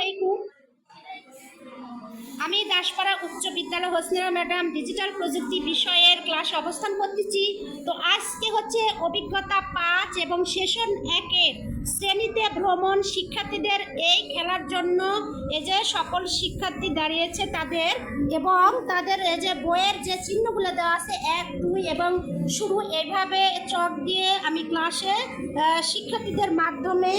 আলাইকুম। আমি দাসপাড়া উচ্চ বিদ্যালয় হোসনেরা ম্যাডাম ডিজিটাল প্রযুক্তি বিষয়ের ক্লাস অবস্থান করতেছি। তো আজকে হচ্ছে অভিজ্ঞতা পাঁচ এবং সেশন একের। শ্রেণীতে ভ্রমণ শিক্ষার্থীদের এই খেলার জন্য এই যে সকল শিক্ষার্থী দাঁড়িয়েছে তাদের এবং তাদের এই যে বইয়ের যে চিহ্নগুলো দেওয়া আছে, এক, দুই এবং শুরু এইভাবে চক দিয়ে আমি ক্লাসে শিক্ষার্থীদের মাধ্যমে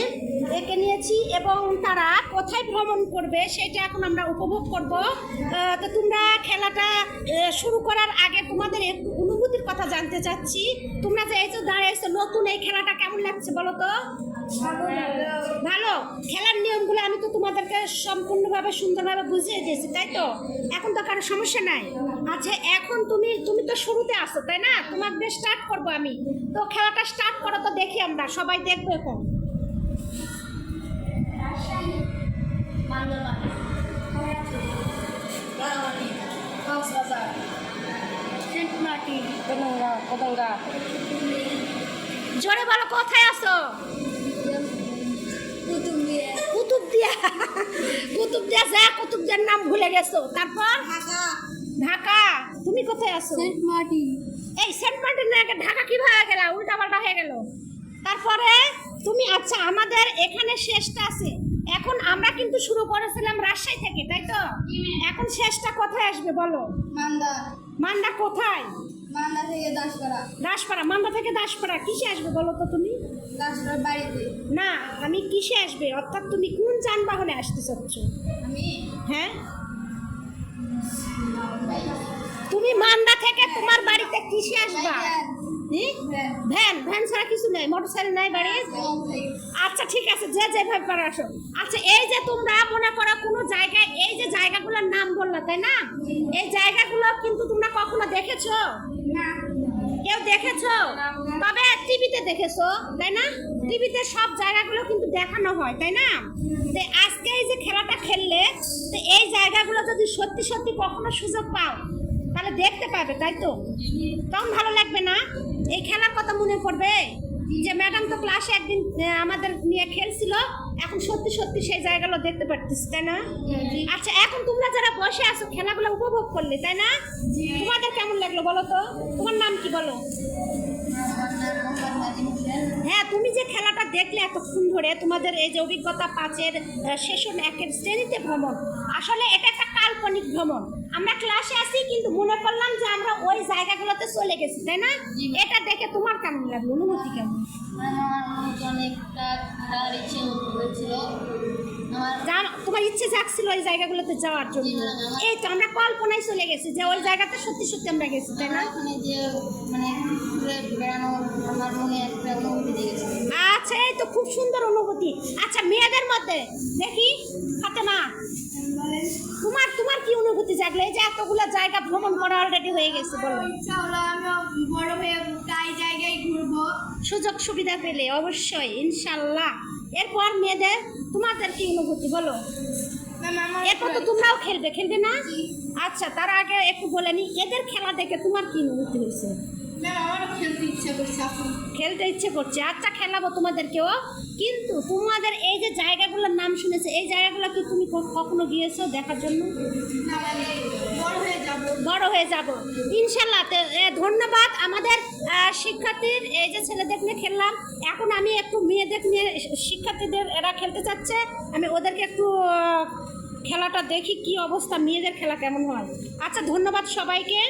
এঁকে নিয়েছি এবং তারা কোথায় ভ্রমণ করবে সেটা এখন আমরা উপভোগ করব। তো তোমরা খেলাটা শুরু করার আগে তোমাদের একটু অনুভূতির কথা জানতে চাচ্ছি। তোমরা যে এই যে দাঁড়িয়েছো নতুন এই খেলাটা কেমন লাগছে বলো তো? ভালো। খেলার নিয়মগুলো আমি তো তোমাদেরকে সম্পূর্ণভাবে, সুন্দরভাবে বুঝিয়ে দিয়েছি, তাই তো? এখন তো কারও সমস্যা নাই। আচ্ছা এখন তুমি তুমি তো শুরুতে আসো তাই না? তোমার দিয়ে স্টার্ট করব আমি। তো খেলাটা স্টার্ট করো তো দেখি আমরা, সবাই দেখব এখন। জোরে বলো কোথায় আসো কুতুব দিয়া কুতুব দিয়া যা কুতুব দিয়ার নাম ভুলে গেছো। তারপর? ঢাকা। তুমি কোথায় আছো? এই সেন্ট মার্টিন না আগে ঢাকা কীভাবে গেলা? উল্টা পাল্টা হয়ে গেল। তারপরে তুমি আচ্ছা আমাদের এখানে শেষটা আছে। এখন আমরা কিন্তু শুরু করেছিলাম রাজশাহী থেকে তাই তো? এখন শেষটা কোথায় আসবে বলো? মান্দা মান্দা কোথায়? মান্দা থেকে দাসপাড়া। দাসপাড়া মান্দা থেকে দাসপাড়া কিসে আসবে বলো তো তুমি? দাসপাড়া বাড়িতে। না আমি কিসে আসবে? অর্থাৎ তুমি কোন যানবাহনে আসতে চাচ্ছ আমি? হ্যাঁ? তুমি মান্দা থেকে তোমার বাড়িতে কিসে আসবা? ভ্যান ভ্যান ছাড়া কিছু নেই মোটর সাইকেল নাই বাড়ি? আচ্ছা ঠিক আছে যে যেভাবে পারো আসো। আচ্ছা এই যে তোমরা মনে করো কোনো জায়গায় এই যে জায়গাগুলোর নাম বললা তাই না? এই জায়গাগুলো কিন্তু তোমরা কখনো দেখেছ? কেউ দেখেছ? তবে টিভিতে দেখেছ তাই না? টিভিতে সব জায়গাগুলো কিন্তু দেখানো হয় তাই না? তো আজকে এই যে খেলাটা খেললে তো এই জায়গাগুলো যদি সত্যি সত্যি কখনো সুযোগ পাও তাহলে দেখতে পাবে, তাই তো? তখন ভালো লাগবে না? এই খেলার কথা মনে পড়বে? যে ম্যাডাম তো ক্লাসে একদিন আমাদের নিয়ে খেলছিল, এখন সত্যি সত্যি সেই জায়গাগুলো দেখতে পারতিস তাই না? আচ্ছা এখন তোমরা যারা বসে আছো, খেলাগুলো উপভোগ করলে, তাই না? তোমাদের কেমন লাগল বলো তো? তোমার নাম কি বলো? হ্যাঁ তুমি যে খেলাটা দেখলে এতক্ষণ ধরে, তোমাদের এই যে অভিজ্ঞতা পাঁচের সেশন একের শ্রেণীতে ভ্রমণ, আসলে কাল্পনিক ভ্রমণ। আমরা ক্লাসে আসি কিন্তু মনে করলাম যে আমরা ওই জায়গাগুলোতে চলে গেছি তাই না? এটা দেখে তোমার কেমন লাগল? অনুভূতি কেমন? আমার অনেকটা হয়েছিল। তোমার ইচ্ছে জাগছিল ওই জায়গাগুলোতে যাওয়ার জন্য। এই তো আমরা কল্পনায় চলে গেছি যে ওই জায়গাতে সত্যি সত্যি আমরা গেছি তাই না? মানে মনে আচ্ছা এই তো খুব সুন্দর অনুভূতি। আচ্ছা মেয়েদের মধ্যে দেখি ফাতেমা তোমার তোমার কি অনুভূতি জাগলো? এই যে এতগুলো জায়গা ভ্রমণ করা অলরেডি হয়ে গেছে বলো। ইচ্ছা হলো আমিও বড় হয়ে তাই জায়গায় সুযোগ সুবিধা পেলে অবশ্যই ইনশাল্লাহ। এরপর মেয়েদের তোমাদের কি অনুভূতি বলো? এরপর তো তোমরাও খেলবে খেলবে না? আচ্ছা তার আগে একটু বলে নি এদের খেলা দেখে তোমার কি অনুভূতি হয়েছে? খেলতে ইচ্ছা করছে আচ্ছা খেলাবো তোমাদেরকেও। কিন্তু তোমাদের এই যে জায়গাগুলোর নাম শুনেছে এই জায়গাগুলো কি তুমি কখনো গিয়েছো দেখার জন্য? মানে বড় হয়ে যাব। বড় হয়ে যাব। ইনশাল্লাহ ধন্যবাদ। আমাদের শিক্ষার্থীর এই যে ছেলেদের নিয়ে খেললাম। এখন আমি একটু মেয়েদের নিয়ে শিক্ষার্থীদের এরা খেলতে চাচ্ছে। আমি ওদেরকে একটু খেলাটা দেখি কি অবস্থা মেয়েদের খেলা কেমন হয়। আচ্ছা ধন্যবাদ সবাইকে।